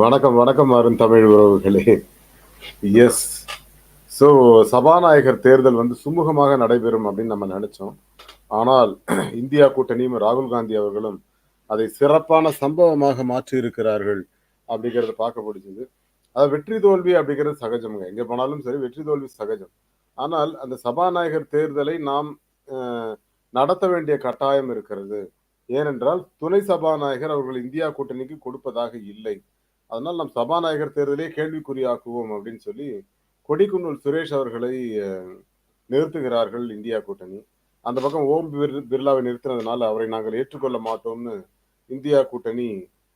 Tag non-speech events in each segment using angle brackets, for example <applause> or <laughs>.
வணக்கம் வணக்கம் அருண் தமிழ் உறவுகளே. எஸ் ஸோ சபாநாயகர் தேர்தல் வந்து சுமூகமாக நடைபெறும் அப்படின்னு நம்ம நினைச்சோம். ஆனால் இந்தியா கூட்டணியும் ராகுல் காந்தி அவர்களும் அதை சிறப்பான சம்பவமாக மாற்றி இருக்கிறார்கள் அப்படிங்கிறத பார்க்க பிடிச்சது அதாவது வெற்றி தோல்வி அப்படிங்கிறது சகஜம்ங்க. எங்கே போனாலும் சரி வெற்றி தோல்வி சகஜம். ஆனால் அந்த சபாநாயகர் தேர்தலை நாம் நடத்த வேண்டிய கட்டாயம் இருக்கிறது. ஏனென்றால் துணை சபாநாயகர் அவர்கள் இந்தியா கூட்டணிக்கு கொடுப்பதாக இல்லை. அதனால் நம் சபாநாயகர் தேர்தலே கேள்விக்குறியாக்குவோம் அப்படின்னு சொல்லி கொடிக்குன்னூர் சுரேஷ் அவர்களை நிறுத்துகிறார்கள் இந்தியா கூட்டணி. அந்த பக்கம் ஓம் பிர்லாவை நிறுத்தினதுனால அவரை நாங்கள் ஏற்றுக்கொள்ள மாட்டோம்னு இந்தியா கூட்டணி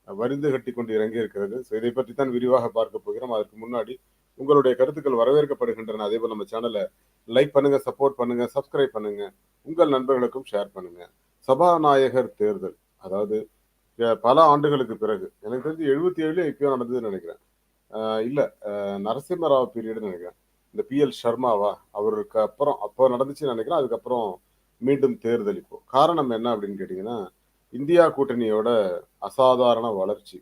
வரிந்து கட்டி கொண்டு இறங்கி இருக்கிறது ஸோ இதை பற்றி தான் விரிவாக பார்க்க போகிறோம். அதற்கு முன்னாடி உங்களுடைய கருத்துக்கள் வரவேற்கப்படுகின்றன. அதே போல் நம்ம சேனலை லைக் பண்ணுங்க சப்போர்ட் பண்ணுங்க சப்ஸ்கிரைப் பண்ணுங்க உங்கள் நண்பர்களுக்கும் ஷேர் பண்ணுங்க. சபாநாயகர் தேர்தல் அதாவது பல ஆண்டுகளுக்கு பிறகு. எனக்கு தெரிஞ்சு எழுபத்தி ஏழுல இப்பயோ நடந்ததுன்னு நினைக்கிறேன். இல்லை நரசிம்மராவ் பீரியட்னு நினைக்கிறேன். இந்த பி எல் சர்மாவா அவருக்கு அப்புறம் அப்போ நடந்துச்சுன்னு நினைக்கிறேன். அதுக்கப்புறம் மீண்டும் தேர்தல் இப்போ. காரணம் என்ன அப்படின்னு கேட்டிங்கன்னா இந்தியா கூட்டணியோட அசாதாரண வளர்ச்சி.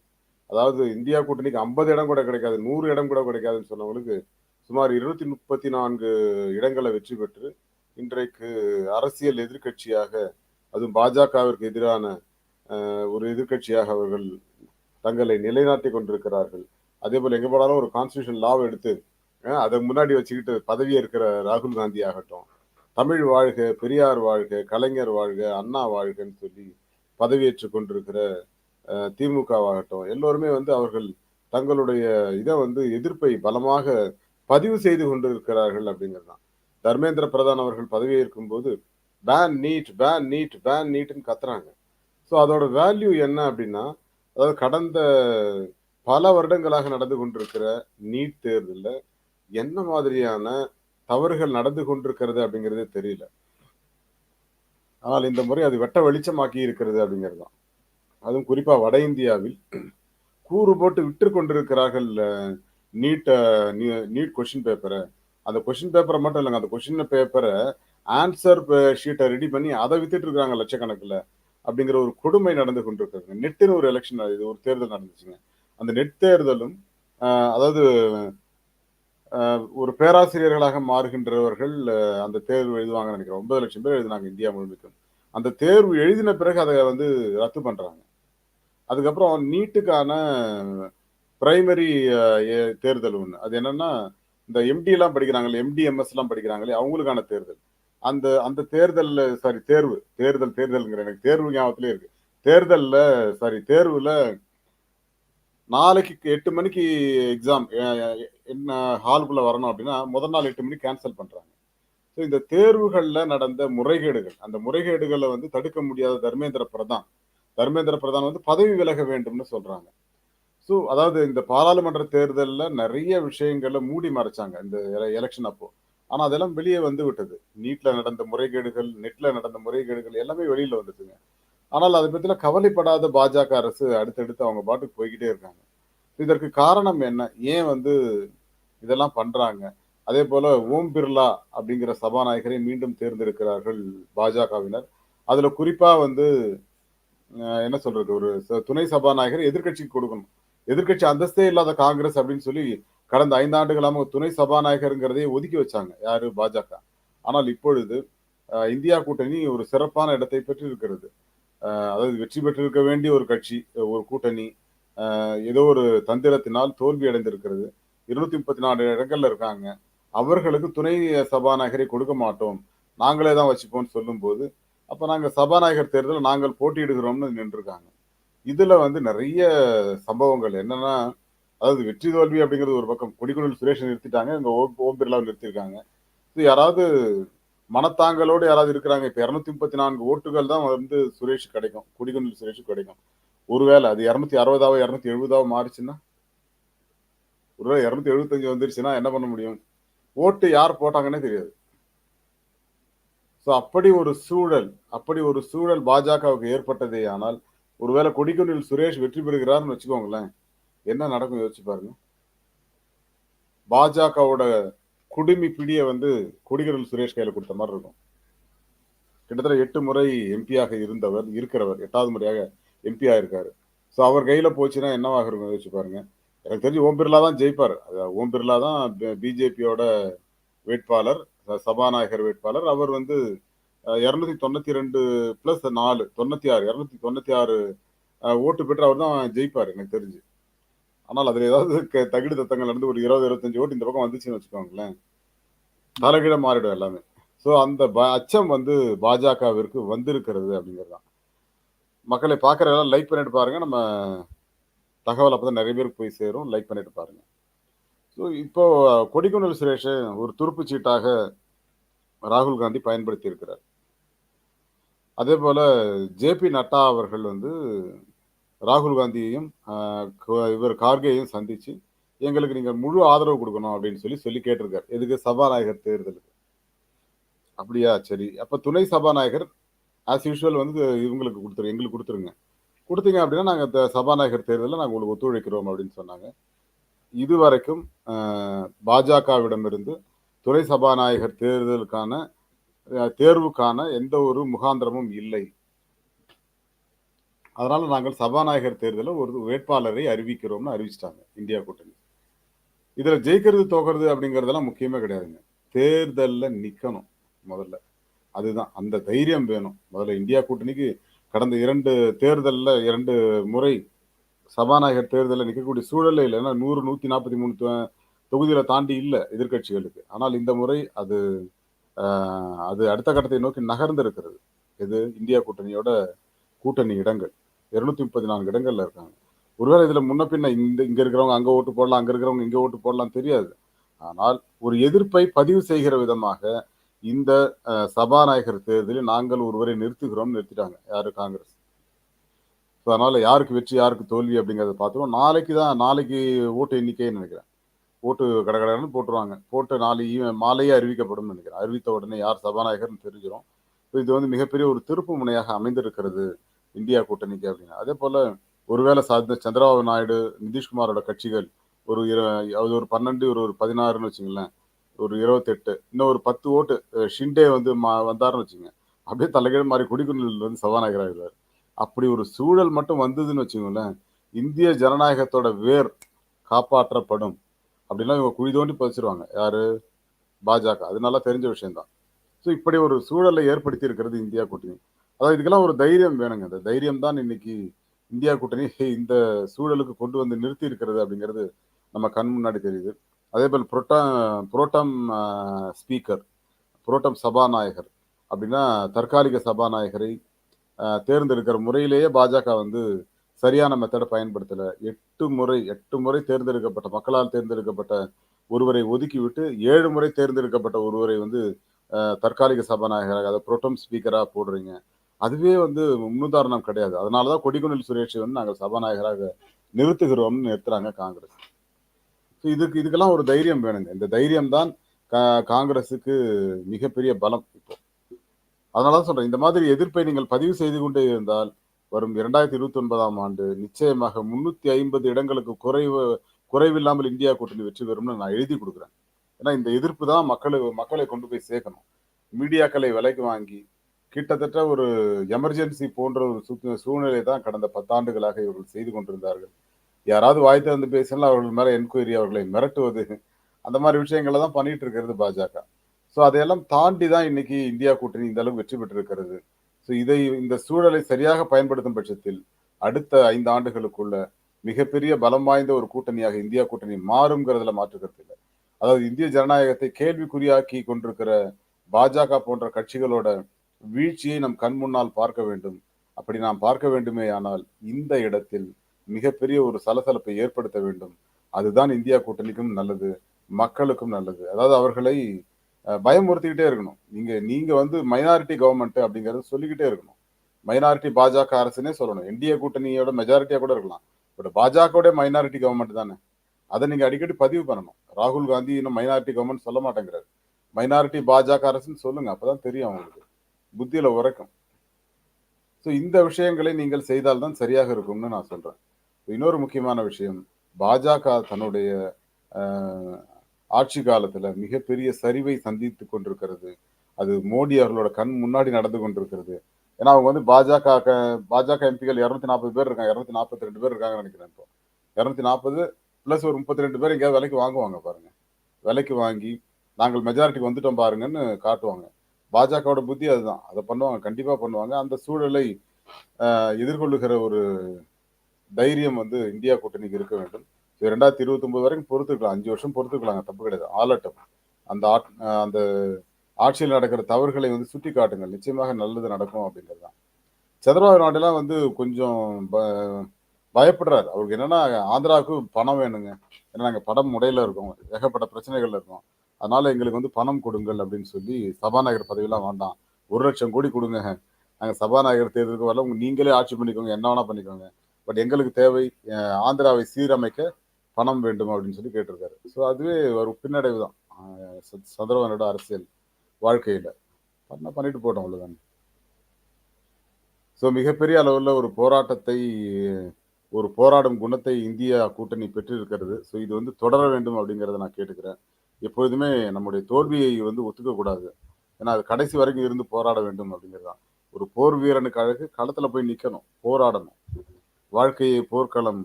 அதாவது இந்தியா கூட்டணிக்கு ஐம்பது இடம் கூட கிடைக்காது நூறு இடம் கூட கிடைக்காதுன்னு சொன்னவங்களுக்கு சுமார் இருநூத்தி முப்பத்தி நான்கு இடங்களை வெற்றி பெற்று இன்றைக்கு அரசியல் எதிர்க்கட்சியாக அதுவும் பாஜகவிற்கு எதிரான ஒரு எதிர்க்கட்சியாக அவர்கள் தங்களை நிலைநாட்டி கொண்டிருக்கிறார்கள். அதே போல் எங்கே போனாலும் ஒரு கான்ஸ்டியூஷன் லாவை எடுத்து அதை முன்னாடி வச்சுக்கிட்டு பதவியே இருக்கிற ராகுல் காந்தி ஆகட்டும் தமிழ் வாழ்க பெரியார் வாழ்க கலைஞர் வாழ்க அண்ணா வாழ்கன்னு சொல்லி பதவியேற்று கொண்டிருக்கிற திமுகவாகட்டும் எல்லோருமே வந்து அவர்கள் தங்களுடைய இதை வந்து எதிர்ப்பை பலமாக பதிவு செய்து கொண்டிருக்கிறார்கள் அப்படிங்கிறது தான். தர்மேந்திர பிரதான் அவர்கள் பதவியேற்கும் போது ban NEET ban NEET ban நீட்னு கத்துறாங்க. ஸோ அதோட வேல்யூ என்ன அப்படின்னா அதாவது கடந்த பல வருடங்களாக நடந்து கொண்டிருக்கிற நீட் தேர்தலில் என்ன மாதிரியான தவறுகள் நடந்து கொண்டிருக்கிறது அப்படிங்கிறதே தெரியல. ஆனால் இந்த முறை அது வெட்ட வெளிச்சமாக்கி இருக்கிறது அப்படிங்கிறது தான். அதுவும் குறிப்பாக வட இந்தியாவில் கூறு போட்டு விற்று கொண்டிருக்கிறார்கள் நீட் நீட் கொஷின் பேப்பரை அந்த கொஷின் பேப்பரை மட்டும் இல்லைங்க அந்த கொஷின் பேப்பரை ஆன்சர் ஷீட்டை ரெடி பண்ணி அதை வித்துட்டு இருக்கிறாங்க லட்சக்கணக்கில். அப்படிங்கிற ஒரு கொடுமை நடந்து கொண்டிருக்காங்க நெட்டுன்னு ஒரு எலெக்ஷன் இது ஒரு தேர்தல் நடந்துச்சுங்க. அந்த நெட் தேர்தலும் அதாவது ஒரு பேராசிரியர்களாக மாறுகின்றவர்கள் அந்த தேர்வு எழுதுவாங்கன்னு நினைக்கிறேன். ஒன்பது லட்சம் பேர் எழுதினாங்க இந்தியா முழுமைக்கும். அந்த தேர்வு எழுதின பிறகு அதை வந்து ரத்து பண்றாங்க. அதுக்கப்புறம் நீட்டுக்கான பிரைமரி தேர்தல் ஒன்று அது என்னன்னா இந்த எம்டி எல்லாம் படிக்கிறாங்களே எம்டி எல்லாம் படிக்கிறாங்களே அவங்களுக்கான தேர்தல். அந்த அந்த தேர்தல்ல சாரி தேர்வு தேர்தல் தேர்தல்ங்கிற எனக்கு தேர்வு ஞாபகத்திலே இருக்கு. தேர்தல்ல சாரி தேர்வுல நாளைக்கு எட்டு மணிக்கு எக்ஸாம் என்ன ஹாலுக்குள்ள வரணும் அப்படின்னா முதல் நாள் எட்டு மணிக்கு கேன்சல் பண்றாங்க. ஸோ இந்த தேர்வுகளில் நடந்த முறைகேடுகள் அந்த முறைகேடுகளை வந்து தடுக்க முடியாத தர்மேந்திர பிரதான் தர்மேந்திர பிரதான் வந்து பதவி விலக வேண்டும்னு சொல்றாங்க. ஸோ அதாவது இந்த பாராளுமன்ற தேர்தலில் நிறைய விஷயங்களை மூடி மறைச்சாங்க இந்த எலெக்ஷன் அப்போ. ஆனால் அதெல்லாம் வெளியே வந்து விட்டது. நீட்டில் நடந்த முறைகேடுகள் நெட்டில் நடந்த முறைகேடுகள் எல்லாமே வெளியில் வந்துட்டுங்க ஆனால் அதை பத்தில கவலைப்படாத பாஜக அரசு அடுத்தடுத்து அவங்க பாட்டுக்கு போய்கிட்டே இருக்காங்க. இதற்கு காரணம் என்ன? ஏன் வந்து இதெல்லாம் பண்ணுறாங்க அதே போல் ஓம் பிர்லா அப்படிங்கிற சபாநாயகரை மீண்டும் தேர்ந்தெடுக்கிறார்கள் பாஜகவினர். அதில் குறிப்பாக வந்து என்ன சொல்கிறது ஒரு ச- துணை சபாநாயகர் எதிர்கட்சிக்கு கொடுக்கணும். எதிர்க்கட்சி அந்தஸ்தே இல்லாத காங்கிரஸ் அப்படின்னு சொல்லி கடந்த ஐந்தாண்டுகளாக துணை சபாநாயகருங்கிறதையே ஒதுக்கி வச்சாங்க. யாரு? பாஜக. ஆனால் இப்பொழுது இந்தியா கூட்டணி ஒரு சிறப்பான இடத்தை பெற்றிருக்கிறது. அதாவது வெற்றி பெற்றிருக்க வேண்டிய ஒரு கட்சி ஒரு கூட்டணி ஏதோ ஒரு தந்திரத்தினால் தோல்வி அடைந்திருக்கிறது. இருநூத்தி முப்பத்தி நாலு இடங்கள்ல இருக்காங்க. அவர்களுக்கு துணை சபாநாயகரை கொடுக்க மாட்டோம். நாங்களே தான் வச்சுப்போம்னு சொல்லும்போது அப்ப நாங்க சபாநாயகர் தேர்தலில் நாங்கள் போட்டியிடுகிறோம்னு நின்றுருக்காங்க. இதுல வந்து நிறைய சம்பவங்கள். என்னன்னா அதாவது வெற்றி தோல்வி அப்படிங்கிறது ஒரு பக்கம் கொடிக்குழல் சுரேஷன் நிறுத்திட்டாங்க இங்க ஓம் ஓம் பிர்லாவை நிறுத்திருக்காங்க இது யாராவது மனத்தாங்களோடு யாராவது இருக்கிறாங்க இப்போ இரநூத்தி முப்பத்தி நான்கு ஓட்டுகள் தான் வந்து சுரேஷ் கிடைக்கும் கொடிக்குழல் சுரேஷ் கிடைக்கும். ஒருவேளை அது இரநூத்தி அறுபதாவோ இரநூத்தி எழுபதாவோ மாறிச்சுன்னா ஒருவேளை இரநூத்தி எழுபத்தஞ்சு வந்துருச்சுன்னா என்ன பண்ண முடியும்? ஓட்டு யார் போட்டாங்கன்னே தெரியாது. ஸோ அப்படி ஒரு சூழல் அப்படி ஒரு சூழல் பாஜகவுக்கு ஏற்பட்டதே ஆனால் ஒருவேளை கொடிக்குன்றில் சுரேஷ் வெற்றி பெறுகிறார்னு வச்சுக்கோங்களேன் என்ன நடக்கும் யோசிச்சு பாருங்க. பாஜகவோட குடுமி பிடியை வந்து கொடிக்குன்றில் சுரேஷ் கையில கொடுத்த மாதிரி இருக்கும். கிட்டத்தட்ட எட்டு முறை எம்பியாக இருந்தவர் இருக்கிறவர் எட்டாவது முறையாக எம்பி ஆயிருக்காரு. ஸோ அவர் கையில போச்சுன்னா என்னவாக இருக்கும் யோசிச்சு பாருங்க. எனக்கு தெரிஞ்சு ஓம் பிர்லா தான் ஜெயிப்பார். ஓம் பிர்லா தான் பிஜேபியோட வேட்பாளர் சபாநாயகர் வேட்பாளர். அவர் வந்து இரநூத்தி தொண்ணூத்தி ரெண்டு பிளஸ் நாலு தொண்ணூத்தி ஆறு இரநூத்தி தொண்ணூத்தி ஆறு ஓட்டு பெற்று அவர் தான் ஜெயிப்பார் எனக்கு தெரிஞ்சு. ஆனால் அதுல ஏதாவது க- தத்தங்கள் நடந்து ஒரு இருபது இருபத்தஞ்சு ஓட்டு இந்த பக்கம் வந்துச்சுன்னு வச்சுக்கோங்களேன். தலைகீழ மாறிடும் எல்லாமே. ஸோ அந்த ப- அச்சம் வந்து பாஜகவிற்கு வந்திருக்கிறது அப்படிங்கிறது தான். மக்களை பார்க்குறதெல்லாம் லைக் பண்ணிட்டு பாருங்க. நம்ம தகவல் அப்போ தான் நிறைய பேருக்கு போய் சேரும். லைக் பண்ணிட்டு பாருங்க. ஸோ இப்போ கொடிக்குண்டல் சுரேஷ் ஒரு துருப்பு சீட்டாக ராகுல் காந்தி பயன்படுத்தி இருக்கிறார் அதே போல ஜேபி நட்டா அவர்கள் வந்து ராகுல் காந்தியையும் இவர் கார்கேயையும் சந்திச்சு எங்களுக்கு நீங்கள் முழு ஆதரவு கொடுக்கணும் அப்படின்னு சொல்லி சொல்லி கேட்டிருக்காரு. எதுக்கு? சபாநாயகர் தேர்தலுக்கு. அப்படியா? சரி. அப்போ துணை சபாநாயகர் ஆஸ் யூஷுவல் வந்து இவங்களுக்கு கொடுத்துரு எங்களுக்கு கொடுத்துருங்க. கொடுத்தீங்க அப்படின்னா நாங்கள் இந்த சபாநாயகர் தேர்தலில் நாங்கள் உங்களுக்கு ஒத்துழைக்கிறோம் அப்படின்னு சொன்னாங்க. இதுவரைக்கும் வரைக்கும் பாஜகவிடமிருந்து துணை சபாநாயகர் தேர்தலுக்கான தேர்வுக்கான எந்த ஒரு முகாந்திரமும் இல்லை. அதனால நாங்கள் சபாநாயகர் தேர்தலில் ஒரு வேட்பாளரை அறிவிக்கிறோம்னு அறிவிச்சிட்டாங்க இந்தியா கூட்டணி. இதில் ஜெயிக்கிறது தோக்கிறது அப்படிங்கிறதெல்லாம் முக்கியமே கிடையாதுங்க. தேர்தலில் நிற்கணும் முதல்ல. அதுதான். அந்த தைரியம் வேணும். முதல்ல இந்தியா கூட்டணிக்கு கடந்த இரண்டு தேர்தலில் இரண்டு முறை சபாநாயகர் தேர்தலில் நிற்கக்கூடிய சூழலே இல்லை ஏன்னா நூறு நூற்றி நாற்பத்தி மூணு தொ- தாண்டி இல்லை எதிர்க்கட்சிகளுக்கு. ஆனால் இந்த முறை அது அது அடுத்த கட்டத்தை நோக்கி நகர்ந்து இருக்கிறது இது இந்தியா கூட்டணியோட கூட்டணி இடங்கள். இருநூத்தி முப்பத்தி நான்கு இடங்கள்ல இருக்காங்க. ஒருவேளை இதுல முன்ன பின்ன இந்த இங்க இருக்கிறவங்க அங்க ஓட்டு போடலாம் அங்க இருக்கிறவங்க இங்க ஓட்டு போடலாம் தெரியாது. ஆனால் ஒரு எதிர்ப்பை பதிவு செய்கிற விதமாக இந்த சபாநாயகர் தேர்தலில் நாங்கள் ஒருவரை நிறுத்துகிறோம் நிறுத்திட்டாங்க. யாரு? காங்கிரஸ். அதனால யாருக்கு வெற்றி யாருக்கு தோல்வி அப்படிங்கிறத பார்த்துருவோம். நாளைக்கு தான் நாளைக்கு ஓட்டு எண்ணிக்கைன்னு நினைக்கிறேன். ஓட்டு கடகடன்னு போட்டுருவாங்க. போட்டு நாளை மாலையே அறிவிக்கப்படும் நினைக்கிறேன். அறிவித்த உடனே யார் சபாநாயகர்னு தெரிஞ்சிடும் இது வந்து மிகப்பெரிய ஒரு திருப்பு முனையாக அமைந்திருக்கிறது. இந்தியா கூட்டணிக்கு அப்படின்னு. அதே போல ஒருவேளை சார்ந்த சந்திரபாபு நாயுடு நிதிஷ்குமாரோட கட்சிகள் ஒரு அது ஒரு பன்னெண்டு ஒரு ஒரு பதினாறுன்னு வச்சுங்களேன் ஒரு இருபத்தெட்டு இன்னும் ஒரு பத்து ஓட்டு ஷிண்டே வந்து மா- வந்தாருன்னு வச்சுங்க. அப்படியே தலைகீழ் மாதிரி குடிக்குண்டில் வந்து சபாநாயகராகிறார் அப்படி ஒரு சூழல் மட்டும் வந்ததுன்னு வச்சுக்கோங்களேன் இந்திய ஜனநாயகத்தோட வேர் காப்பாற்றப்படும். அப்படிலாம் இவங்க குழி தோண்டி பதிச்சிருவாங்க. யாரு? பாஜக. அது நல்லா தெரிஞ்ச விஷயம்தான். ஸோ இப்படி ஒரு சூழலை ஏற்படுத்தி இருக்கிறது இந்தியா கூட்டணி. அதாவது இதுக்கெல்லாம் ஒரு தைரியம் வேணுங்க. அந்த தைரியம் தான் இன்னைக்கு இந்தியா கூட்டணி <laughs> இந்த சூழலுக்கு கொண்டு வந்து நிறுத்தி இருக்கிறது அப்படிங்கிறது நம்ம கண் முன்னாடி தெரியுது. அதே போல் புரோட்டா புரோட்டம் ஸ்பீக்கர் புரோட்டம் சபாநாயகர் அப்படின்னா தற்காலிக சபாநாயகரை தேர்ந்தெடுக்கிற முறையிலேயே பாஜக வந்து சரியான மெத்தடை பயன்படுத்தலை. எட்டு முறை எட்டு முறை தேர்ந்தெடுக்கப்பட்ட மக்களால் தேர்ந்தெடுக்கப்பட்ட ஒருவரை ஒதுக்கிவிட்டு ஏழு முறை தேர்ந்தெடுக்கப்பட்ட ஒருவரை வந்து தற்காலிக சபாநாயகராக அதை புரோட்டம் ஸ்பீக்கராக போடுறீங்க. அதுவே வந்து முன்னுதாரணம் கிடையாது. அதனாலதான் கொடிக்குண்டில் சுரேஷை வந்து நாங்கள் சபாநாயகராக நிறுத்துகிறோம்னு நிறுத்துறாங்க காங்கிரஸ். ஸோ இதுக்கு இதுக்கெல்லாம் ஒரு தைரியம் வேணுங்க. இந்த தைரியம் தான் கா- காங்கிரஸுக்கு மிகப்பெரிய பலம் இப்போ. அதனாலதான் சொல்கிறேன் இந்த மாதிரி எதிர்ப்பை நீங்கள் பதிவு செய்து கொண்டே இருந்தால் வரும் இரண்டாயிரத்தி இருபத்தி ஒன்பதாம் ஆண்டு நிச்சயமாக முன்னூத்தி ஐம்பது இடங்களுக்கு குறைவு குறைவில்லாமல் இந்தியா கூட்டணி வெற்றி பெறும்னு நான் எழுதி கொடுக்குறேன். ஏன்னா இந்த எதிர்ப்பு தான் மக்களை மக்களை கொண்டு போய் சேர்க்கணும். மீடியாக்களை விலைக்கு வாங்கி கிட்டத்தட்ட ஒரு எமர்ஜென்சி போன்ற ஒரு சூழ்நிலை தான் கடந்த பத்தாண்டுகளாக இவர்கள் செய்து கொண்டிருந்தார்கள். யாராவது வாய் திறந்து பேசினால் அவர்கள் மேலே என்கொயரி அவர்களை மிரட்டுவது அந்த மாதிரி விஷயங்களை தான் பண்ணிட்டு இருக்கிறது பாஜக. ஸோ அதையெல்லாம் தாண்டி தான் இன்னைக்கு இந்தியா கூட்டணி இந்த அளவுக்கு வெற்றி பெற்றிருக்கிறது. ஸோ இதை இந்த சூழலை சரியாக பயன்படுத்தும் பட்சத்தில் அடுத்த ஐந்து ஆண்டுகளுக்குள்ள மிகப்பெரிய பலம் வாய்ந்த ஒரு கூட்டணியாக இந்தியா கூட்டணி மாறுங்கிறதுல மாற்றுக்கிறது இல்லை. அதாவது இந்திய ஜனநாயகத்தை கேள்விக்குறியாக்கி கொண்டிருக்கிற பாஜக போன்ற கட்சிகளோட வீழ்ச்சியை நம் கண் முன்னால் பார்க்க வேண்டும். அப்படி நாம் பார்க்க வேண்டுமே ஆனால் இந்த இடத்தில் மிகப்பெரிய ஒரு சலசலப்பை ஏற்படுத்த வேண்டும். அதுதான் இந்தியா கூட்டணிக்கும் நல்லது மக்களுக்கும் நல்லது. அதாவது அவர்களை பயமுறுத்திக்கிட்டே இருக்கணும். நீங்க நீங்க வந்து மைனாரிட்டி கவர்மெண்ட் அப்படிங்கறத சொல்லிக்கிட்டே இருக்கணும். மைனாரிட்டி பாஜக அரசுனே சொல்லணும். என்டிஏ கூட்டணியோட மெஜாரிட்டியா கூட இருக்கலாம். பட் பாஜகவுடைய மைனாரிட்டி கவர்மெண்ட் தானே? அதை நீங்க அடிக்கடி பதிவு பண்ணணும். ராகுல் காந்தி இன்னும் மைனாரிட்டி கவர்மெண்ட் சொல்ல மாட்டேங்கிறாரு. மைனாரிட்டி பாஜக அரசுன்னு சொல்லுங்க அப்பதான் தெரியும் அவங்களுக்கு. புத்தியில உரைக்கும் ஸோ இந்த விஷயங்களை நீங்கள் செய்தால்தான் சரியாக இருக்கும்னு நான் சொல்றேன். இன்னொரு முக்கியமான விஷயம் பாஜக தன்னுடைய ஆட்சி காலத்துல மிகப்பெரிய சரிவை சந்தித்து கொண்டிருக்கிறது. அது மோடி அவர்களோட கண் முன்னாடி நடந்து கொண்டிருக்கிறது. ஏன்னா அவங்க வந்து பாஜக க- பாஜக எம்பிகள் இரநூத்தி நாற்பது பேர் இருக்காங்க இரநூத்தி நாற்பத்தி ரெண்டு பேர் இருக்காங்கன்னு நினைக்கிறேன் இப்போ. இரநூத்தி நாற்பது ப்ளஸ் ஒரு முப்பத்தி ரெண்டு பேர் எங்கேயாவது விலைக்கு வாங்குவாங்க பாருங்க. விலைக்கு வாங்கி நாங்கள் மெஜாரிட்டிக்கு வந்துட்டோம் பாருங்கன்னு காட்டுவாங்க. பாஜகவோட புத்தி அதுதான். அதை பண்ணுவாங்க கண்டிப்பாக பண்ணுவாங்க. அந்த சூழலை எதிர்கொள்ளுகிற ஒரு தைரியம் வந்து இந்தியா கூட்டணிக்கு இருக்க வேண்டும். இது ரெண்டாயிரத்தி இருபத்தி ஒன்பது வரைக்கும் பொறுத்துக்கலாம் அஞ்சு வருஷம் பொறுத்துக்கலாங்க தப்பு கிடையாது. ஆலட்டம் அந்த ஆட்- அந்த ஆட்சியில் நடக்கிற தவறுகளை வந்து சுட்டி காட்டுங்கள் நிச்சயமாக நல்லது நடக்கும் அப்படிங்கிறது தான். சந்திரபாபு நாட்டெல்லாம் வந்து கொஞ்சம் ப- பயப்படுறாரு. அவருக்கு என்னன்னா ஆந்திராவுக்கு பணம் வேணுங்க. ஏன்னா நாங்கள் படம் முடையில இருக்கோம். ஏகப்பட்ட பிரச்சனைகள் இருக்கும். அதனால எங்களுக்கு வந்து பணம் கொடுங்கள் அப்படின்னு சொல்லி சபாநாயகர் பதவியெல்லாம் வேண்டாம். ஒரு லட்சம் கோடி கொடுங்க. நாங்கள் சபாநாயகர் தேர்தலுக்கு வரல. உங்க நீங்களே ஆட்சி பண்ணிக்கோங்க. என்ன வேணா பண்ணிக்கோங்க. பட் எங்களுக்கு தேவை ஆந்திராவை சீரமைக்க பணம் வேண்டும் அப்படின்னு சொல்லி கேட்டிருக்காரு. ஸோ அதுவே ஒரு பின்னடைவு தான். அஹ், சந்திரபாபு அரசியல் வாழ்க்கையில். பண்ண பண்ணிட்டு போட்டோம் அவ்வளோதான் ஸோ மிகப்பெரிய அளவில் ஒரு போராட்டத்தை ஒரு போராடும் குணத்தை இந்தியா கூட்டணி பெற்றிருக்கிறது. ஸோ இது வந்து தொடர வேண்டும் அப்படிங்கிறத நான் கேட்டுக்கிறேன். எப்பொழுதுமே நம்முடைய தோல்வியை வந்து ஒத்துக்கக்கூடாது. ஏன்னா அது கடைசி வரைக்கும் இருந்து போராட வேண்டும் அப்படிங்கிறது தான் ஒரு போர் வீரனுக்கு அழகு களத்தில் போய் நிற்கணும் போராடணும். வாழ்க்கையை போர்க்களம்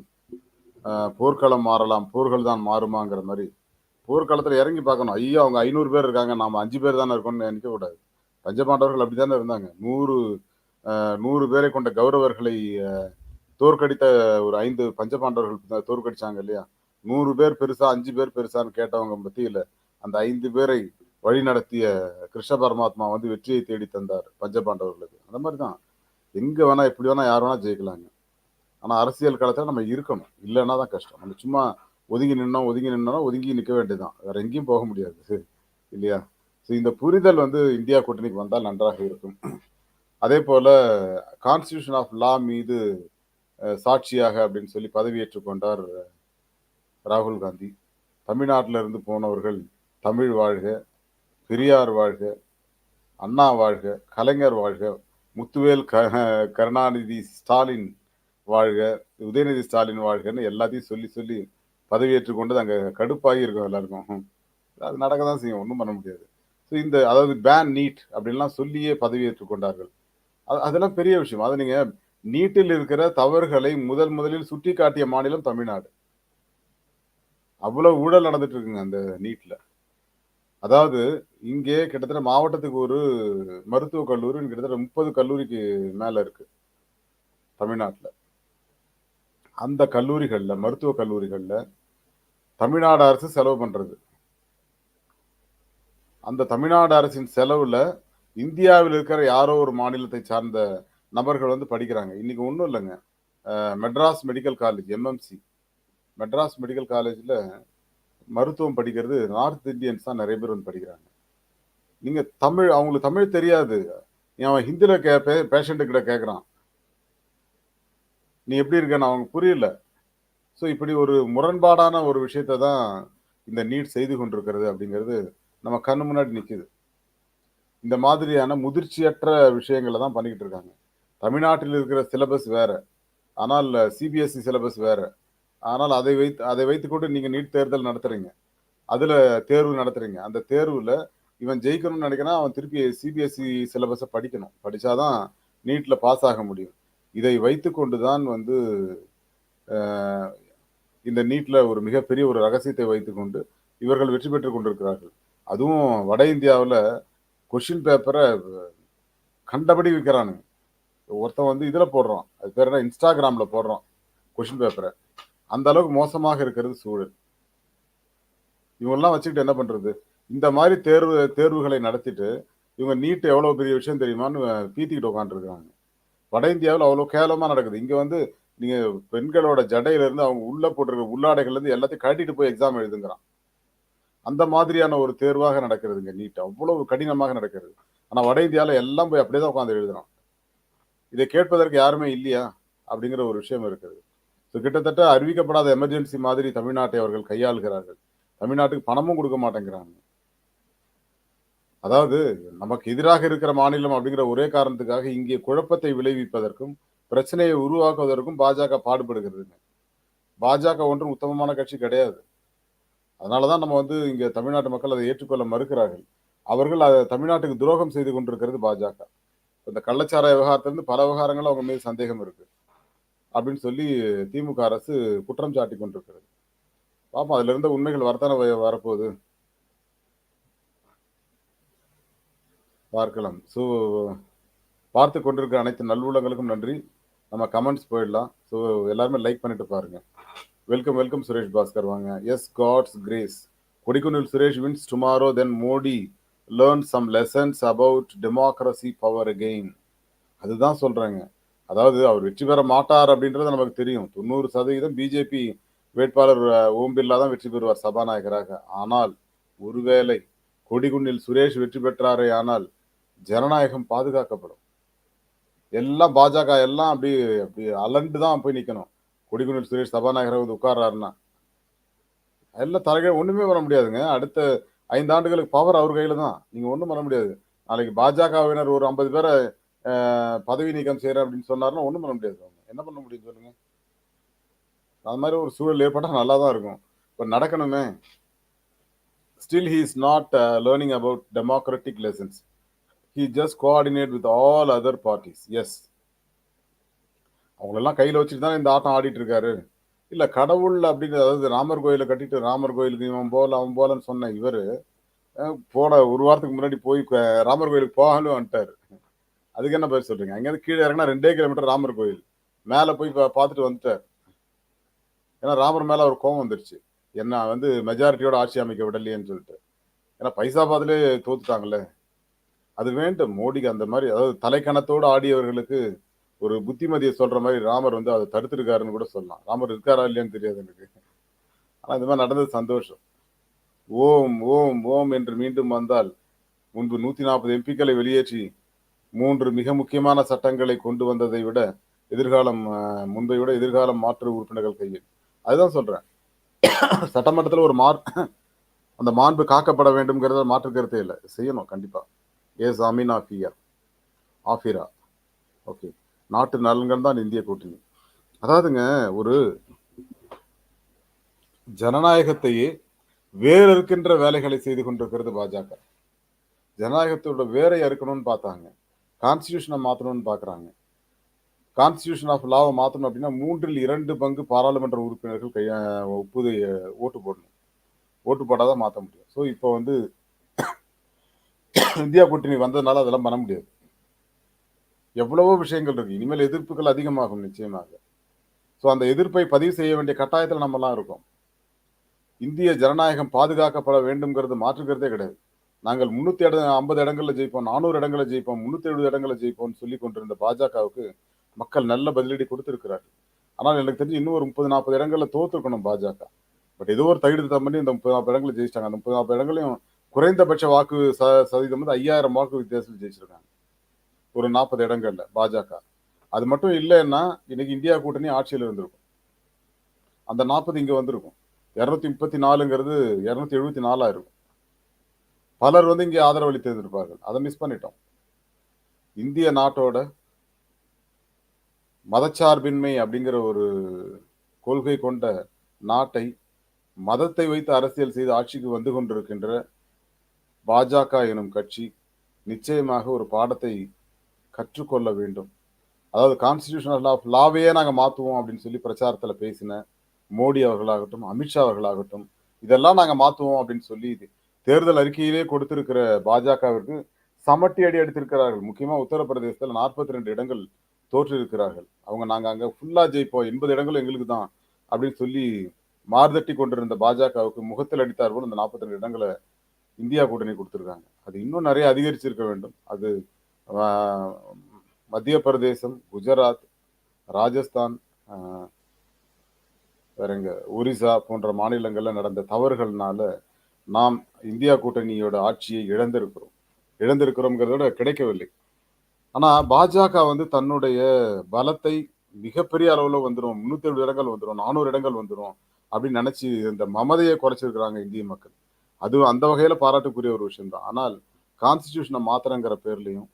போர்க்களம் மாறலாம் போர்கள் தான் மாறுமாங்கிற மாதிரி. போர்க்களத்தில் இறங்கி பார்க்கணும். ஐயோ அவங்க ஐநூறு பேர் இருக்காங்க நாம அஞ்சு பேர் தானே இருக்கோம்னு நினைக்கக்கூடாது பஞ்சபாண்டவர்கள் அப்படி தானே இருந்தாங்க. நூறு நூறு பேரை கொண்ட கௌரவர்களை தோற்கடித்த ஒரு ஐந்து பஞ்சபாண்டவர்கள் தான் தோற்கடிச்சாங்க இல்லையா? நூறு பேர் பெருசா அஞ்சு பேர் பெருசான்னு கேட்டவங்க மத்தியில் அந்த ஐந்து பேரை வழி நடத்திய கிருஷ்ண பரமாத்மா வந்து வெற்றியை தேடி தந்தார் பஞ்சபாண்டவர்களுக்கு அந்த மாதிரி தான் எங்கே வேணா எப்படி வேணா யார் வேணா ஜெயிக்கலாங்க. ஆனால் அரசியல் காலத்தில் நம்ம இருக்கணும். இல்லைன்னா தான் கஷ்டம். நம்ம சும்மா ஒதுங்கி நின்னோம் ஒதுங்கி நின்னோம் ஒதுங்கி நிற்க வேண்டியதுதான். வேற எங்கேயும் போக முடியாது. இல்லையா? ஸோ இந்த புரிதல் வந்து இந்தியா கூட்டணிக்கு வந்தால் நன்றாக இருக்கும். அதே போல கான்ஸ்டியூஷன் ஆஃப் லா மீது சாட்சியாக அப்படின்னு சொல்லி பதவியேற்றுக் கொண்டார் ராகுல் காந்தி. தமிழ்நாட்டில் இருந்து போனவர்கள் தமிழ் வாழ்க பெரியார் வாழ்க அண்ணா வாழ்க கலைஞர் வாழ்க முத்துவேல் க கருணாநிதி ஸ்டாலின் வாழ்க உதயநிதி ஸ்டாலின் வாழ்கன்னு எல்லாத்தையும் சொல்லி சொல்லி பதவியேற்று கொண்டு அங்கே கடுப்பாகி இருக்கும் எல்லாருக்கும். அது நடக்க தான் செய்யும் ஒன்றும் பண்ண முடியாது. ஸோ இந்த அதாவது பேன் நீட் அப்படின்லாம் சொல்லியே பதவியேற்று கொண்டார்கள். அது அதெல்லாம் பெரிய விஷயம். அது நீங்கள் நீட்டில் இருக்கிற தவறுகளை முதல் முதலில் சுட்டி காட்டிய மாநிலம் தமிழ்நாடு. அவ்வளவு ஊழல் நடந்துட்டு இருக்குங்க அந்த நீட்ல. அதாவது இங்கே கிட்டத்தட்ட மாவட்டத்துக்கு ஒரு மருத்துவக் கல்லூரி கிட்டத்தட்ட முப்பது கல்லூரிக்கு மேல இருக்கு தமிழ்நாட்டில். அந்த கல்லூரிகளில் மருத்துவ கல்லூரிகளில் தமிழ்நாடு அரசு செலவு பண்ணுறது அந்த தமிழ்நாடு அரசின் செலவில் இந்தியாவில் இருக்கிற யாரோ ஒரு மாநிலத்தை சார்ந்த நபர்கள் வந்து படிக்கிறாங்க. இன்னைக்கு ஒன்றும் இல்லைங்க. Madras medical college MMC Madras medical காலேஜில் மருத்துவம் படிக்கிறது நார்த் இந்தியன்ஸ் தான் நிறைய பேர் வந்து படிக்கிறாங்க. நீங்கள் தமிழ் அவங்களுக்கு தமிழ் தெரியாது. அவன் ஹிந்தியில் கே பேஷண்ட் கிட்ட கேட்குறான் நீ எப்படி இருக்கன்னு அவங்க புரியல. ஸோ இப்படி ஒரு முரண்பாடான ஒரு விஷயத்த தான் இந்த நீட் செய்து கொண்டிருக்கிறது அப்படிங்கிறது நம்ம கண்ணு முன்னாடி நிற்கிது இந்த மாதிரியான முதிர்ச்சியற்ற விஷயங்களை தான் பண்ணிக்கிட்டு இருக்காங்க. தமிழ்நாட்டில் இருக்கிற சிலபஸ் வேற. ஆனால் சிபிஎஸ்சி சிலபஸ் வேறு. ஆனால் அதை வைத்து அதை வைத்துக்கொண்டு நீங்க நீட் தேர்தல் நடத்துறீங்க. அதுல தேர்வு நடத்துறீங்க. அந்த தேர்வுல இவன் ஜெயிக்கணும்னு நினைக்கிறான் அவன் திருப்பி சிபிஎஸ்சி சிலபஸை படிக்கணும். படிச்சாதான் நீட்ல பாஸ் ஆக முடியும். இதை வைத்துக்கொண்டு தான் வந்து இந்த நீட்ல ஒரு மிகப்பெரிய ஒரு ரகசியத்தை வைத்துக்கொண்டு இவர்கள் வெற்றி பெற்று கொண்டிருக்கிறார்கள். அதுவும் வட இந்தியாவில் கொஷின் பேப்பரை கண்டபடி விற்கிறானுங்க ஒருத்தன் வந்து இதில் போடுறான். அது பேர் என்ன? இன்ஸ்டாகிராமில் போடுறான் கொஷின் பேப்பரை அந்த அளவுக்கு மோசமாக இருக்கிறது சூழல். இவங்கெல்லாம் வச்சுக்கிட்டு என்ன பண்றது? இந்த மாதிரி தேர்வு தேர்வுகளை நடத்திட்டு இவங்க நீட் எவ்வளோ பெரிய விஷயம் தெரியுமான்னு பீத்திக்கிட்டு உட்காந்துருக்காங்க வட இந்தியாவில் அவ்வளோ கேவலமாக நடக்குது. இங்கே வந்து நீங்கள் பெண்களோட ஜடையிலேருந்து அவங்க உள்ளே போட்டிருக்க உள்ளாடைகள்லேருந்து எல்லாத்தையும் கட்டிட்டு போய் எக்ஸாம் எழுதுங்கிறான். அந்த மாதிரியான ஒரு தேர்வாக நடக்கிறதுங்க நீட். அவ்வளோ கடினமாக நடக்கிறது. ஆனால் வட இந்தியாவில் எல்லாம் போய் அப்படியே தான் உட்காந்து எழுதுறான். இதை கேட்பதற்கு யாருமே இல்லையா? அப்படிங்கிற ஒரு விஷயம் இருக்குது. ஸோ கிட்டத்தட்ட அறிவிக்கப்படாத எமர்ஜென்சி மாதிரி தமிழ்நாட்டை அவர்கள் கையாளுகிறார்கள். தமிழ்நாட்டுக்கு பணமும் கொடுக்க மாட்டேங்கிறாங்க. அதாவது நமக்கு எதிராக இருக்கிற மாநிலம் அப்படிங்கிற ஒரே காரணத்துக்காக இங்கே குழப்பத்தை விளைவிப்பதற்கும் பிரச்சனையை உருவாக்குவதற்கும் பாஜக பாடுபடுகிறதுங்க பாஜக ஒன்றும் உத்தமமான கட்சி கிடையாது. அதனாலதான் நம்ம வந்து இங்கே தமிழ்நாட்டு மக்கள் அதை ஏற்றுக்கொள்ள மறுக்கிறார்கள். அவர்கள் அதை தமிழ்நாட்டுக்கு துரோகம் செய்து கொண்டிருக்கிறது பாஜக. இந்த கள்ளச்சாராய விவகாரத்திலிருந்து பல விவகாரங்கள் அவங்க மீது சந்தேகம் இருக்குது அப்படின்னு சொல்லி திமுக அரசு குற்றம் சாட்டி கொண்டிருக்கிறது. பாப்போம் அதுல இருந்த உண்மைகள் வரத்தான வரப்போகுது? பார்க்கலாம். ஸோ பார்த்து கொண்டிருக்க அனைத்து நல்லுள்ளங்களுக்கும் நன்றி. நம்ம கமெண்ட்ஸ் போயிடலாம். ஸோ எல்லாருமே லைக் பண்ணிட்டு பாருங்க. வெல்கம் வெல்கம் சுரேஷ் பாஸ்கர் வாங்க. Yes God's grace Kodikunnil Suresh wins tomorrow then Modi learn some lessons about democracy power again அதுதான் சொல்றாங்க. அதாவது அவர் வெற்றி பெற மாட்டார் அப்படின்றது நமக்கு தெரியும். தொண்ணூறு சதவீதம் பிஜேபி வேட்பாளர் ஓம் பிர்லா தான் வெற்றி பெறுவார் சபாநாயகராக. ஆனால் ஒருவேளை கொடிகுன்னில் சுரேஷ் வெற்றி பெற்றாரே ஆனால் ஜனநாயகம் பாதுகாக்கப்படும். எல்லாம் பாஜக எல்லாம் அப்படி அப்படி அலண்டு தான் போய் நிற்கணும் கொடிகுன்னில் சுரேஷ் சபாநாயகராக வந்து உட்கார்றாருன்னா. எல்லாம் தலைகீழ ஒன்றுமே பண்ண முடியாதுங்க. அடுத்த ஐந்து ஆண்டுகளுக்கு பவர் அவர் கையில் தான். நீங்கள் ஒன்றும் பண்ண முடியாது. நாளைக்கு பாஜகவினர் ஒரு ஐம்பது பேரை பதவி நீக்கம் செய்கிறேன் அப்படின்னு சொன்னாருன்னா ஒன்றும் பண்ண முடியாது. அவங்க என்ன பண்ண முடியும் சொல்லுங்க? அது மாதிரி ஒரு சூழல் ஏற்பட்டா நல்லா தான் இருக்கும். இப்போ நடக்கணுமே. Still he is not learning about democratic lessons he just coordinate with all other parties yes அவங்களெல்லாம் கையில் வச்சுட்டு தான் இந்த ஆட்டம் ஆடிட்டு இருக்காரு. இல்லை கடவுள் அப்படின்னு அதாவது ராமர் கோயிலை கட்டிட்டு ராமர் கோயிலுக்கு இவன் போகல அவன் போலன்னு சொன்ன இவர் போட ஒரு வாரத்துக்கு முன்னாடி போய் ராமர் கோயிலுக்கு போகாமலும் வந்துட்டாரு அதுக்கு என்ன பேர் சொல்றீங்க? அங்கேருந்து கீழே இறங்கினா ரெண்டே கிலோமீட்டர் ராமர் கோயில். மேலே போய் பார்த்துட்டு வந்துட்டார். ஏன்னா ராமர் மேலே ஒரு கோபம் வந்துருச்சு. என்ன வந்து மெஜாரிட்டியோட ஆட்சி அமைக்க விடலையேன்னு சொல்லிட்டு. ஏன்னா பைசாபாத்லேயே தோத்துட்டாங்கல்ல. அது வேண்டும். மோடிக்கு அந்த மாதிரி அதாவது தலைக்கணத்தோடு ஆடியவர்களுக்கு ஒரு புத்திமதியை சொல்ற மாதிரி ராமர் வந்து அதை தடுத்திருக்காருன்னு கூட சொல்லலாம். ராமர் இருக்காரா இல்லையான்னு தெரியாது எனக்கு. ஆனால் இந்த மாதிரி நடந்தது சந்தோஷம். ஓம் ஓம் ஓம் என்று மீண்டும் வந்தால் முன்பு நூற்றி நாற்பது எம்பிக்களை வெளியேற்றி மூன்று மிக முக்கியமான சட்டங்களை கொண்டு வந்ததை விட எதிர்காலம் முன்பை விட எதிர்காலம் மாற்று உறுப்பினர்கள் கையில். அதுதான் சொல்றேன். சட்டமன்றத்தில் ஒரு மார் அந்த மாண்பு காக்கப்பட வேண்டும்ங்கிறத மாற்று கருத்தே இல்லை. செய்யணும் கண்டிப்பா. எஸ் அமீன் ஆஃபியா ஆஃபிரா. ஓகே. நாட்டு நலன்கள் தான் இந்திய கூட்டணி. அதாவதுங்க ஒரு ஜனநாயகத்தையே வேறு இருக்கின்ற வேலைகளை செய்து கொண்டிருக்கிறது பாஜக. ஜனநாயகத்தோட வேரை அறுக்கணும்னு பார்த்தாங்க. கான்ஸ்டியூஷனை மாற்றணும்னு பார்க்குறாங்க கான்ஸ்டியூஷன் ஆஃப் லாவை மாற்றணும் அப்படின்னா மூன்றில் இரண்டு பங்கு பாராளுமன்ற உறுப்பினர்கள் கைய ஒப்புதை ஓட்டு போடணும். ஓட்டு போடாதான் மாற்ற முடியும். ஸோ இப்போ வந்து <coughs> இந்தியா கூட்டணி வந்ததுனால அதெல்லாம் பண்ண முடியாது. எவ்வளவோ விஷயங்கள் இருக்கு. இனிமேல் எதிர்ப்புகள் அதிகமாகும் நிச்சயமாக. ஸோ அந்த எதிர்ப்பை பதிவு செய்ய வேண்டிய கட்டாயத்தில் நம்மலாம் இருக்கோம். இந்திய ஜனநாயகம் பாதுகாக்கப்பட வேண்டும்ங்கிறது மாற்றுக்கிறதே கிடையாது. நாங்கள் முன்னூத்தி ஐம்பது இடங்கள்ல ஜெயிப்போம் நானூறு இடங்கள்ல ஜெயிப்போம் முன்னூத்தி எழுபது இடங்கள்ல ஜெயிப்போம்னு சொல்லி கொண்டிருந்த பாஜகவுக்கு மக்கள் நல்ல பதிலடி கொடுத்திருக்கிறார்கள். ஆனால் எனக்கு தெரிஞ்சு இன்னும் ஒரு முப்பது நாற்பது இடங்கள்ல தோத்துருக்கணும் பாஜக. பட் ஏதோ ஒரு தகுதி தம் பண்ணி இந்த முப்பது நாற்பது இடங்களை ஜெயிச்சிட்டாங்க. அந்த முப்பது நாற்பது இடங்களையும் குறைந்தபட்ச வாக்கு ச- சதவீதம் வந்து ஐயாயிரம் வாக்கு வித்தியாசத்தில் ஜெயிச்சிருக்காங்க. ஒரு நாற்பது இடங்கள்ல பாஜக. அது மட்டும் இல்லைன்னா இன்னைக்கு இந்தியா கூட்டணி ஆட்சியில் இருந்திருக்கும். அந்த நாற்பது இங்கே வந்திருக்கும். இரநூத்தி முப்பத்தி நாலுங்கிறது இரநூத்தி எழுபத்தி நாலாக இருக்கும். பலர் வந்து இங்கே ஆதரவு அளித்திருந்திருப்பார்கள் அதை மிஸ் பண்ணிட்டோம். இந்திய நாட்டோட மதச்சார்பின்மை அப்படிங்கிற ஒரு கொள்கை கொண்ட நாட்டை மதத்தை வைத்து அரசியல் செய்து ஆட்சிக்கு வந்து கொண்டிருக்கின்ற பாஜக எனும் கட்சி நிச்சயமாக ஒரு பாடத்தை கற்றுக்கொள்ள வேண்டும். அதாவது கான்ஸ்டிடியூஷனல் ஆஃப் லாவையே நாங்கள் மாற்றுவோம் அப்படின்னு சொல்லி பிரச்சாரத்தில் பேசின மோடி அவர்களாகட்டும் அமித்ஷா அவர்களாகட்டும் இதெல்லாம் நாங்கள் மாற்றுவோம் அப்படின்னு சொல்லி தேர்தல் அறிக்கையிலே கொடுத்திருக்கிற பாஜகவிற்கு சமட்டி அடி அடித்திருக்கிறார்கள். முக்கியமாக உத்தரப்பிரதேசத்தில் நாற்பத்தி ரெண்டு இடங்கள் தோற்றிருக்கிறார்கள். அவங்க நாங்கள் அங்கே ஃபுல்லாக ஜெயிப்போம். எண்பது இடங்களும் எங்களுக்கு தான் அப்படின்னு சொல்லி மார்தட்டி கொண்டிருந்த பாஜகவுக்கு முகத்தில் அடித்தார் போல் இந்த நாற்பத்தி ரெண்டு இடங்களை இந்தியா கூட்டணி கொடுத்துருக்காங்க. அது இன்னும் நிறைய அதிகரிச்சிருக்க வேண்டும். அது மத்திய பிரதேசம் குஜராத் ராஜஸ்தான் வேற எங்க ஒரிசா போன்ற மாநிலங்களில் நடந்த தவறுகள்னால நாம் இந்தியா கூட்டணியோட ஆட்சியை இழந்திருக்கிறோம். இழந்திருக்கிறோம்ங்கிறத விட கிடைக்கவில்லை. ஆனால் பாஜக வந்து தன்னுடைய பலத்தை மிகப்பெரிய அளவில் வந்துடும் முந்நூற்றி எழுபது இடங்கள் வந்துடும் நானூறு இடங்கள் வந்துடும் அப்படின்னு நினச்சி இந்த மமதையை குறைச்சிருக்கிறாங்க இந்திய மக்கள். அது அந்த வகையில் பாராட்டுக்குரிய ஒரு விஷயம்தான் ஆனால் கான்ஸ்டிடியூஷனை மாத்திரங்கிற பேர்லையும்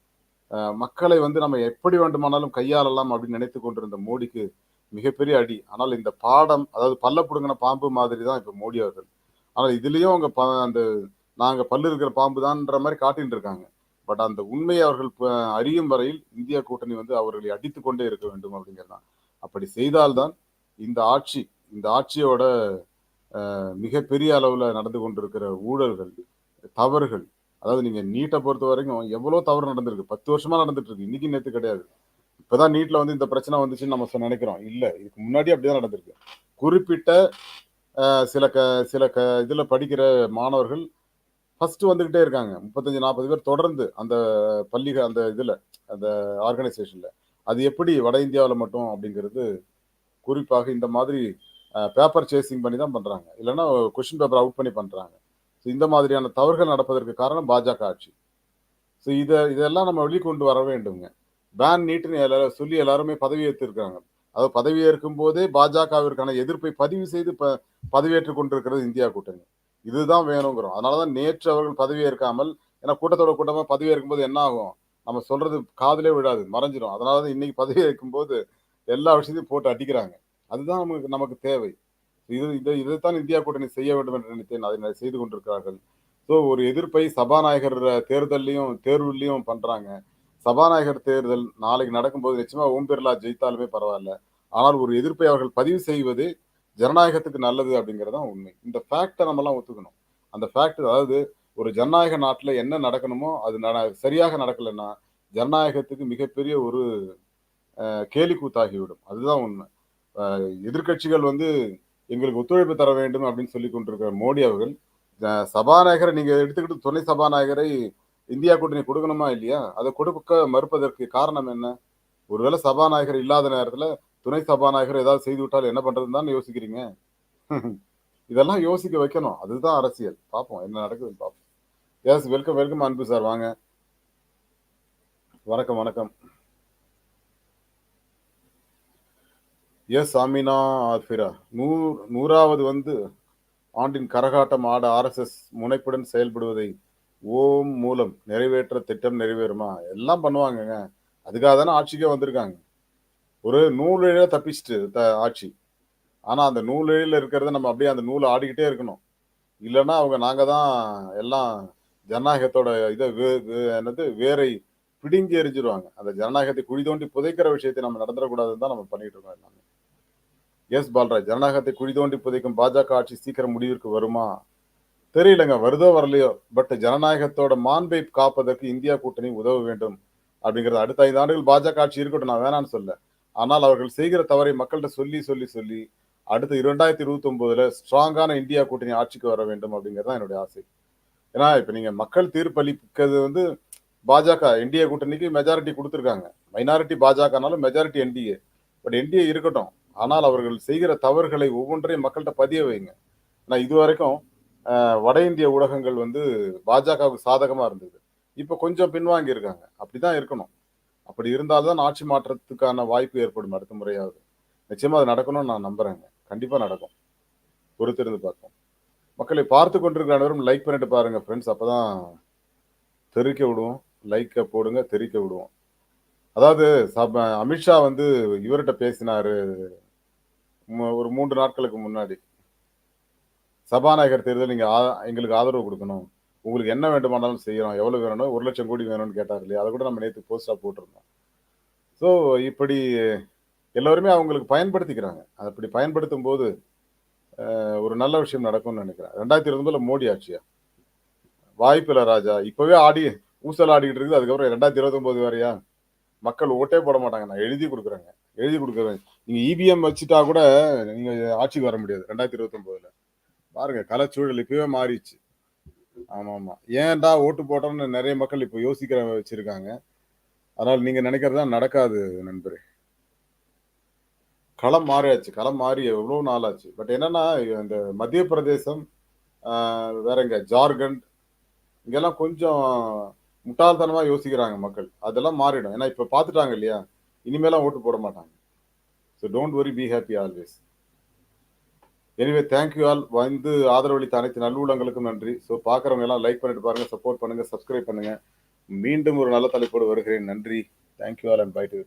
மக்களை வந்து நம்ம எப்படி வேண்டுமானாலும் கையாளலாம் அப்படின்னு நினைத்து கொண்டிருந்த மோடிக்கு மிகப்பெரிய அடி. ஆனால் இந்த பாடம் அதாவது பல்ல பிடுங்கின பாம்பு மாதிரி தான் இப்போ மோடி அவர்கள் ஆனால் இதுலேயும் அவங்க ப- அந்த நாங்கள் பல்லு இருக்கிற பாம்பு தான்ன்ற மாதிரி காட்டிட்டு இருக்காங்க பட் அந்த உண்மையை அவர்கள் அறியும் வரையில் இந்தியா கூட்டணி வந்து அவர்களை அடித்து கொண்டே இருக்க வேண்டும் அப்படிங்கிறதான் அப்படி செய்தால்தான் இந்த ஆட்சி இந்த ஆட்சியோட மிகப்பெரிய அளவில் நடந்து கொண்டிருக்கிற ஊழல்கள் தவறுகள் அதாவது நீங்கள் நீட்டை பொறுத்த வரைக்கும் எவ்வளோ தவறு நடந்திருக்கு. பத்து வருஷமாக நடந்துட்டு இருக்கு இன்னைக்கு நேற்று கிடையாது. இப்போதான் நீட்டில் வந்து இந்த பிரச்சனை வந்துச்சுன்னு நம்ம நினைக்கிறோம். இல்லை இதுக்கு முன்னாடி அப்படிதான் நடந்திருக்கு. குறிப்பிட்ட சில க சில க இதில் படிக்கிற மாணவர்கள் ஃபஸ்ட்டு வந்துக்கிட்டே இருக்காங்க. முப்பத்தஞ்சு நாற்பது பேர் தொடர்ந்து அந்த பள்ளிகள் அந்த இதில் அந்த ஆர்கனைசேஷனில் அது எப்படி வட இந்தியாவில் மட்டும் அப்படிங்கிறது குறிப்பாக இந்த மாதிரி பேப்பர் சேசிங் பண்ணி தான் பண்ணுறாங்க இல்லைன்னா கொஷின் பேப்பர் அவுட் பண்ணி பண்ணுறாங்க ஸோ இந்த மாதிரியான தவறுகள் நடப்பதற்கு காரணம் பாஜக ஆட்சி. ஸோ இதை இதெல்லாம் நம்ம வெளிக்கொண்டு வர வேண்டுங்க பேன் நீட்டுன்னு எல்லாரும் சொல்லி எல்லாருமே பதவி ஏற்றிருக்காங்க அதாவது பதவியேற்கும் போதே பாஜகவிற்கான எதிர்ப்பை பதிவு செய்து ப பதவியேற்றுக் கொண்டிருக்கிறது இந்தியா கூட்டணி. இதுதான் வேணுங்கிறோம். அதனாலதான் நேற்று அவர்கள் பதவி ஏற்காமல் ஏன்னா கூட்டத்தோட கூட்டமாக பதவியேற்கும் போது என்ன ஆகும்? நம்ம சொல்றது காதலே விழாது மறைஞ்சிடும் அதனாலதான் இன்னைக்கு பதவியேற்கும் போது எல்லா விஷயத்தையும் போட்டு அடிக்கிறாங்க. அதுதான் நமக்கு நமக்கு தேவை. இது இதை இதைத்தான் இந்தியா கூட்டணி செய்ய வேண்டும் என்று நினைத்தேன். அதை செய்து கொண்டிருக்கிறார்கள். ஸோ ஒரு எதிர்ப்பை சபாநாயகர் தேர்தல்லையும் தேர்வுலையும் பண்ணுறாங்க சபாநாயகர் தேர்தல் நாளைக்கு நடக்கும்போது நிச்சயமா ஓம் பிர்லா ஜெயித்தாலுமே பரவாயில்ல. ஆனால் ஒரு எதிர்ப்பை அவர்கள் பதிவு செய்வது ஜனநாயகத்துக்கு நல்லது அப்படிங்கறதான் உண்மை. இந்த ஃபேக்டை நம்மலாம் ஒத்துக்கணும். அந்த ஃபேக்ட் அதாவது ஒரு ஜனநாயக நாட்டில் என்ன நடக்கணுமோ அது சரியாக நடக்கலைன்னா ஜனநாயகத்துக்கு மிகப்பெரிய ஒரு கேலி கூத்தாகிவிடும் அதுதான் உண்மை. எதிர்கட்சிகள் வந்து எங்களுக்கு ஒத்துழைப்பு தர வேண்டும் அப்படின்னு சொல்லி கொண்டிருக்கிற மோடி அவர்கள் சபாநாயகரை நீங்கள் எடுத்துக்கிட்டு துணை சபாநாயகரை இந்தியா கூட்டணி கொடுக்கணுமா இல்லையா? அதை கொடுக்க மறுப்பதற்கு காரணம் என்ன? ஒருவேளை சபாநாயகர் இல்லாத நேரத்துல துணை சபாநாயகர் ஏதாவது செய்து விட்டால் என்ன பண்றதுன்னு தான் யோசிக்கிறீங்க? <laughs> இதெல்லாம் யோசிக்க வைக்கணும். அதுதான் அரசியல். பார்ப்போம். என்ன நடக்குதுன்னு பார்ப்போம். Yes welcome welcome Anbu sir. வாங்க. வணக்கம் வணக்கம். எஸ் அமினா ஆர்ஃபிரா நூறு நூறாவது வந்து ஆண்டின் கரகாட்டம் ஆட ஆர்எஸ்எஸ் முனைப்புடன் செயல்படுவதை ஓம் மூலம் நிறைவேற்ற திட்டம் நிறைவேறுமா? எல்லாம் பண்ணுவாங்கங்க. அதுக்காக தானே ஆட்சிக்கே வந்திருக்காங்க. ஒரு நூலிழ தப்பிச்சுட்டு த ஆட்சி. ஆனால் அந்த நூலிழையில இருக்கிறத நம்ம அப்படியே அந்த நூலை ஆடிக்கிட்டே இருக்கணும். இல்லைன்னா அவங்க நாங்கள் தான் எல்லாம் ஜனநாயகத்தோட இதை வே என்னது வேரை பிடுங்கி எரிஞ்சிருவாங்க அந்த ஜனநாயகத்தை குழி தோண்டி புதைக்கிற விஷயத்தை நம்ம நடந்துடக்கூடாதுன்னு தான் நம்ம பண்ணிட்டு இருக்கோம் எல்லாமே. எஸ் பால்ராஜ் ஜனநாயகத்தை குழி தோண்டி புதைக்கும் பாஜக ஆட்சி சீக்கிரம் முடிவிற்கு வருமா? தெரியலங்க வருதோ வரலையோ பட் ஜனநாயகத்தோட மாண்பை காப்பதற்கு இந்தியா கூட்டணி உதவ வேண்டும் அப்படிங்கிறது அடுத்த ஐந்து ஆண்டுகள் பாஜக ஆட்சி இருக்கட்டும் நான் வேணான்னு சொல்ல. ஆனால் அவர்கள் செய்கிற தவறை மக்கள்கிட்ட சொல்லி சொல்லி சொல்லி அடுத்த இரண்டாயிரத்தி இருபத்தி ஒன்பதுல ஸ்ட்ராங்கான இந்தியா கூட்டணி ஆட்சிக்கு வர வேண்டும் அப்படிங்கிறது தான் என்னுடைய ஆசை. ஏன்னா இப்போ நீங்க மக்கள் தீர்ப்பளிக்கிறது வந்து பாஜக என்டிஏ கூட்டணிக்கு மெஜாரிட்டி கொடுத்துருக்காங்க. மைனாரிட்டி பாஜகனாலும் மெஜாரிட்டி என்டிஏ பட் என்டிஏ இருக்கட்டும். ஆனால் அவர்கள் செய்கிற தவறுகளை ஒவ்வொன்றையும் மக்கள்கிட்ட பதிய வைங்க. ஆனால் இது வரைக்கும் வட இந்திய ஊடகங்கள் வந்து பாஜகவுக்கு சாதகமாக இருந்தது. இப்போ கொஞ்சம் பின்வாங்கி இருக்காங்க. அப்படிதான் இருக்கணும். அப்படி இருந்தால்தான் ஆட்சி மாற்றத்துக்கான வாய்ப்பு ஏற்படும் அடுத்த முறையாவது. நிச்சயமாக அது நடக்கணும்னு நான் நம்புகிறேங்க கண்டிப்பாக நடக்கும். பொறுத்திருந்து பார்ப்போம். மக்களை பார்த்து கொண்டிருக்கிற அனைவரும் லைக் பண்ணிட்டு பாருங்கள் ஃப்ரெண்ட்ஸ் அப்போ தான் தெரிவிக்க விடுவோம் லைக்கை போடுங்க தெரிவிக்க விடுவோம். அதாவது அமித்ஷா வந்து இவர்கிட்ட பேசினார். ஒரு மூன்று நாட்களுக்கு முன்னாடி. சபாநாயகர் தேர்தல் நீங்கள் ஆ எங்களுக்கு ஆதரவு கொடுக்கணும். உங்களுக்கு என்ன வேண்டுமானாலும் செய்கிறோம் எவ்வளோ வேணும் ஒரு லட்சம் கோடி வேணும்னு கேட்டார் இல்லையா? அதை கூட நம்ம நேற்று போஸ்டாக போட்டிருந்தோம். ஸோ இப்படி எல்லோருமே அவங்களுக்கு பயன்படுத்திக்கிறாங்க. அப்படி பயன்படுத்தும் போது ஒரு நல்ல விஷயம் நடக்கும்னு நினைக்கிறேன். ரெண்டாயிரத்தி இருபதுல மோடி ஆட்சியா? வாய்ப்பில்ல ராஜா. இப்போவே ஆடி ஊசல் ஆடிக்கிட்டு இருக்குது. அதுக்கப்புறம் ரெண்டாயிரத்தி இருபத்தொம்போது வரையா? மக்கள் ஓட்டே போட மாட்டாங்க. நான் எழுதி கொடுக்குறேங்க. எழுதி கொடுக்குறேன். நீங்கள் இபிஎம் வச்சுட்டா கூட நீங்கள் ஆட்சிக்கு வர முடியாது. ரெண்டாயிரத்தி இருபத்தொம்போதில் பாருங்க கலச்சூழல் இப்பவே மாறிடுச்சு. ஆமா ஆமா ஏன்டா ஓட்டு போட்டோம்னு நிறைய மக்கள் இப்போ யோசிக்கிற வச்சிருக்காங்க. அதனால நீங்க நினைக்கிறதா நடக்காது நண்பரே. களம் மாறியாச்சு. களம் மாறி எவ்வளவு நாள் ஆச்சு பட் என்னன்னா இந்த மத்திய பிரதேசம் வேற எங்க ஜார்க்கண்ட் இங்கெல்லாம் கொஞ்சம் முட்டாள்தனமா யோசிக்கிறாங்க மக்கள். அதெல்லாம் மாறிடும். ஏன்னா இப்ப பாத்துட்டாங்க இல்லையா? இனிமேலாம் ஓட்டு போட மாட்டாங்க. So don't worry be happy always anyway thank you all வந்து ஆதரவளித்த அனைத்து நல்லூலங்களுக்கும் நன்றி. ஸோ பார்க்குறவங்க எல்லாம் லைக் பண்ணிட்டு பாருங்க சப்போர்ட் பண்ணுங்க சப்ஸ்கிரைப் பண்ணுங்க. மீண்டும் ஒரு நல்ல தலைப்போடு வருகிறேன். நன்றி. Thank you all and bye to